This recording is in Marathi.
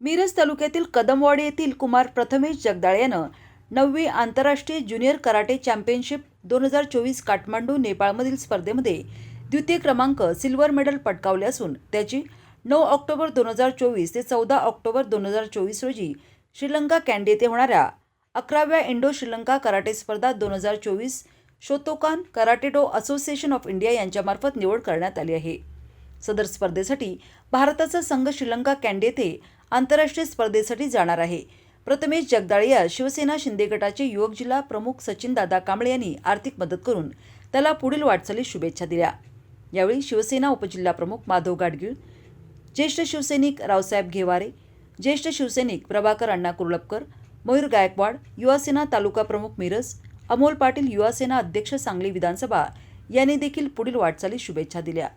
मिरज तालुक्यातील कदमवाडी येथील कुमार प्रथमेश जगदाळ यानं नववी आंतरराष्ट्रीय ज्युनियर कराटे चॅम्पियनशिप दोन हजार चोवीस काठमांडू नेपाळमधील स्पर्धेमध्ये द्वितीय क्रमांक सिल्वर मेडल पटकावले असून त्याची नऊ ऑक्टोबर दोन हजार चोवीस ते चौदा ऑक्टोबर दोन हजार चोवीस रोजी श्रीलंका कॅन्डी येथे होणाऱ्या अकराव्या इंडो श्रीलंका कराटे स्पर्धा दोन हजार चोवीस Shotokan karatedo association of India यांच्यामार्फत निवड करण्यात आली आहे. सदर स्पर्धेसाठी भारताचा संघ श्रीलंका कॅन्डी येथे आंतरराष्ट्रीय स्पर्धेसाठी जाणार आहे. प्रथमेश जगदाळिया शिवसेना शिंदे गटाचे युवक जिल्हा प्रमुख सचिन दादा कांबळे यांनी आर्थिक मदत करून त्याला पुढील वाटचालीस शुभेच्छा दिल्या. यावेळी शिवसेना उपजिल्हा प्रमुख माधव गाडगीळ ज्येष्ठ शिवसैनिक रावसाहेब घेवारे ज्येष्ठ शिवसैनिक प्रभाकर अण्णा कुर्लपकर मयूर गायकवाड युवासेना तालुका प्रमुख मिरज अमोल पाटील युवासेना अध्यक्ष सांगली विधानसभा यांनी देखील पुढील वाटचालीस शुभेच्छा दिल्या.